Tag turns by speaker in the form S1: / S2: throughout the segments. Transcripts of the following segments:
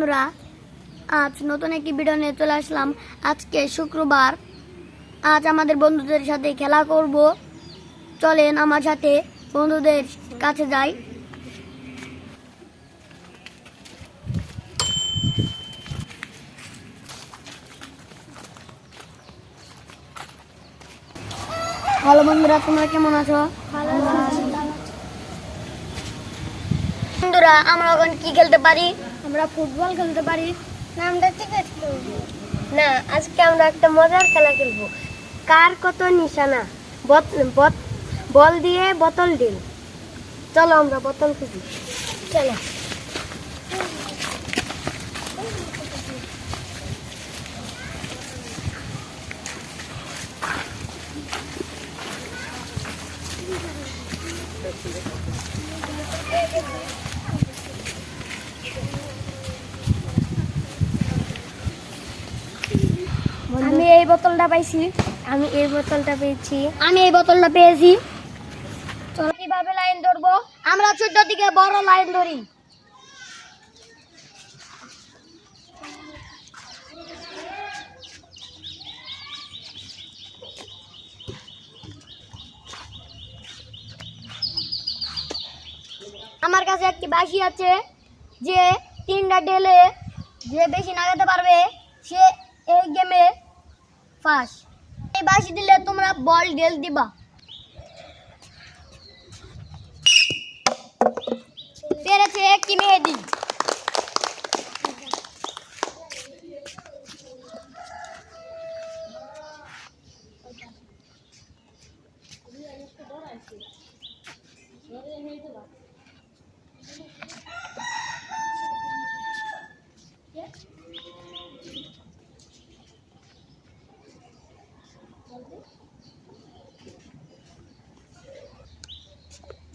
S1: বন্ধুরা আজ নতুন একটি ভিডিও নিয়ে চলে আসলাম। আজকে শুক্রবার। আজ আমাদের বন্ধুদের সাথে খেলা করব। চলেন আমার সাথে বন্ধুদের কাছে যাই। ভালো বন্ধুরা তোমরা কেমন আছো। বন্ধুরা আমরা এখন কি খেলতে পারি? আমরা ফুটবল খেলতে পারি? নামটা ঠিক খেলব না, আজকে আমরা একটা মজার খেলা খেলব। কার কত নিশানা? বল দিয়ে বোতল ডিল চলো আমরা বোতল খুঁজি। চলো আমি এই বোতলটা পাইছি। আমি এই বোতলটা পেয়েছি। আমি এই বোতলটা পেয়েছি। চলো কীভাবে লাইন ধরবো? আমরা ছোট দিকে বড় লাইন ধরি। আমার কাছে একটি বাসি আছে যে তিনটা ডেলে যে বেশি নাগাতে পারবে সে এই গেমে ফার্স্ট এই বাঁশি দিলে তোমরা বল ডেল দিবা। পেরেছে একটি মেহেদি।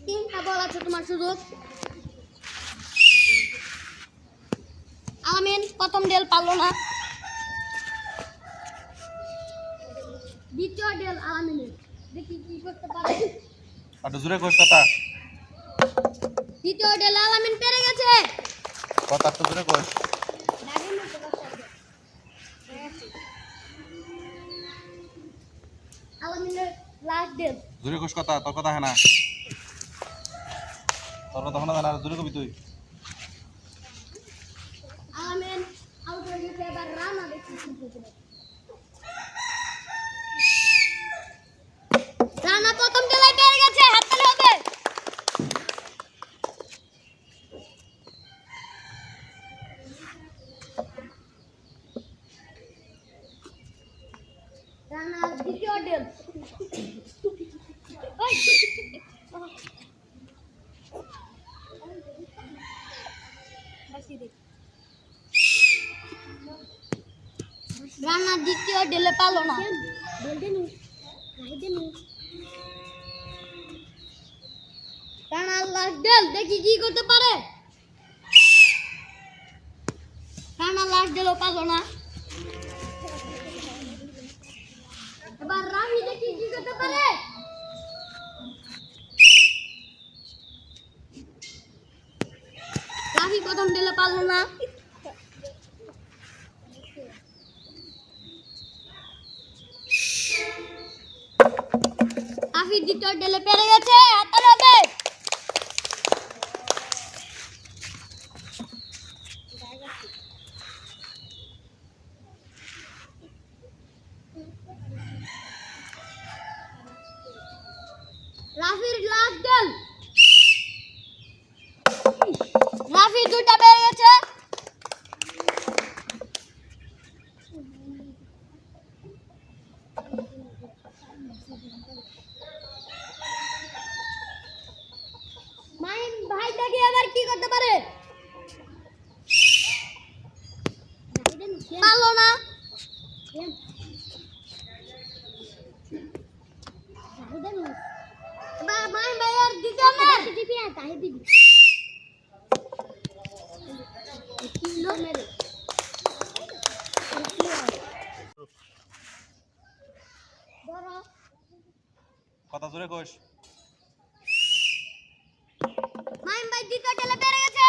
S1: তিনটা বল আছে তোমার সুযোগ আমিন প্রথম ডেল পারল না। দ্বিতীয় ডেল আমিনের দেখি কি করতে পারে।
S2: একটু জোরে কোষ কথা
S1: দ্বিতীয় ডেল আলামিন পেরে গেছে।
S2: কথা একটু জোরে কোষ
S1: আলামিনের লাস্ট ডেল।
S2: জোরে কোষ কথা তোর কথা হ্যাঁ না। তোর কথা শোনা যায় না জোরে কবি তুই।
S1: রানা প্রথম ডেলাই পেরে রানা, দ্বিতীয় ডেল ওই! রানা দ্বিতীয় ডেলে পালো না। ডেল দেখি কি করতে পারে? রানা লাস্ট ডেলও পালো না। এবার রাহি দেখি কি করতে পারে? রাহি প্রথম ডেলে পারল না। রাফি দ্বিতীয় ডেলে পেরে গেছে হাতার হবে। রাফির ডেল রাফি দুটা পেরে গেছে। মাইন ভাই দেখি এবার কি করতে পারে? পারল না। মাইন ভাই আর দিতে হবে দিবি না তাই দিবি।
S2: কথা জোরে কইস।
S1: মাইম ভাই দিকে ঠেলে বেড়ে গেছে।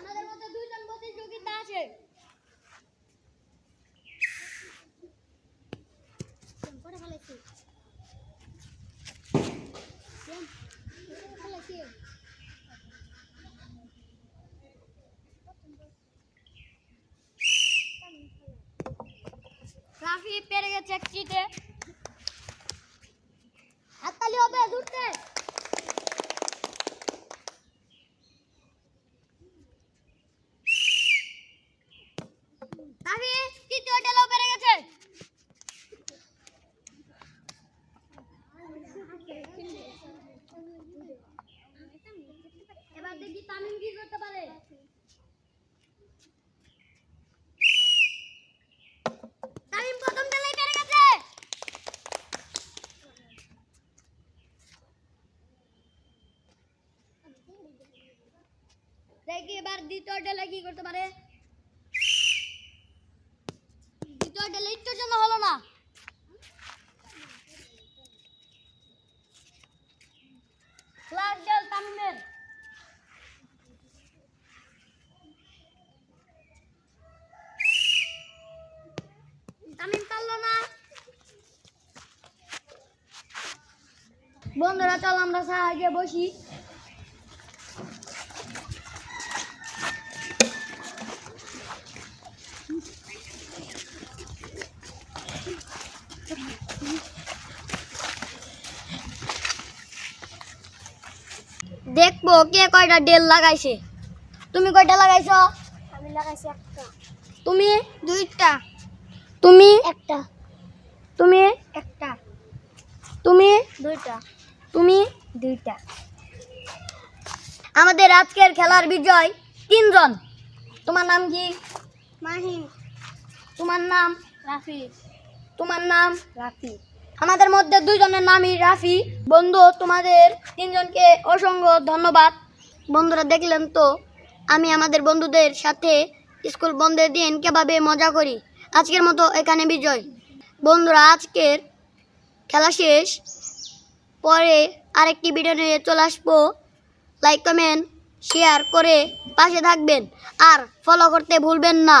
S1: আমাদের মধ্যে দুইজন প্রতিযোগিতা আছে। করে ফেলেছি পেরে গেছে একটিতে হাততালি হবে দূরতে রাফি তৃতীয় ডেলাও পেরে গেছে এবার দেখি তামিম কি করতে পারে তামিম প্রথম ডেলাই পেরে গেছে এবার দ্বিতীয় ডেলে কি করতে পারে? দ্বিতীয় ডেলে একটুর জন্য হলো না। ফ্লাগ ডেল তামিমের তামিম পারল না। বন্ধুরা, চল আমরা সাহায্যে বসি। দেখব কে কয়টা ডেল লাগাইছে। তুমি কয়টা লাগাইছো? আমি লাগাইছি একটা। তুমি? দুইটা। তুমি? একটা। তুমি? একটা। তুমি? দুইটা। তুমি? দুইটা। আমাদের আজকের খেলার বিজয় তিনজন। তোমার নাম কি? মাহিম তোমার নাম? রাফি। তোমার নাম? রাফি। আমাদের মধ্যে দুইজনের নামই রাফি। বন্ধু, তোমাদের তিনজনকে অসংখ্য ধন্যবাদ। বন্ধুরা, দেখলেন তো? আমি আমাদের বন্ধুদের সাথে স্কুল বন্ধের দিন কীভাবে মজা করি। আজকের মতো এখানে বিজয়। বন্ধুরা, আজকের খেলা শেষ। পরে আরেকটি ভিডিও নিয়ে চলে আসব। লাইক কমেন্ট শেয়ার করে পাশে থাকবেন। আর ফলো করতে ভুলবেন না।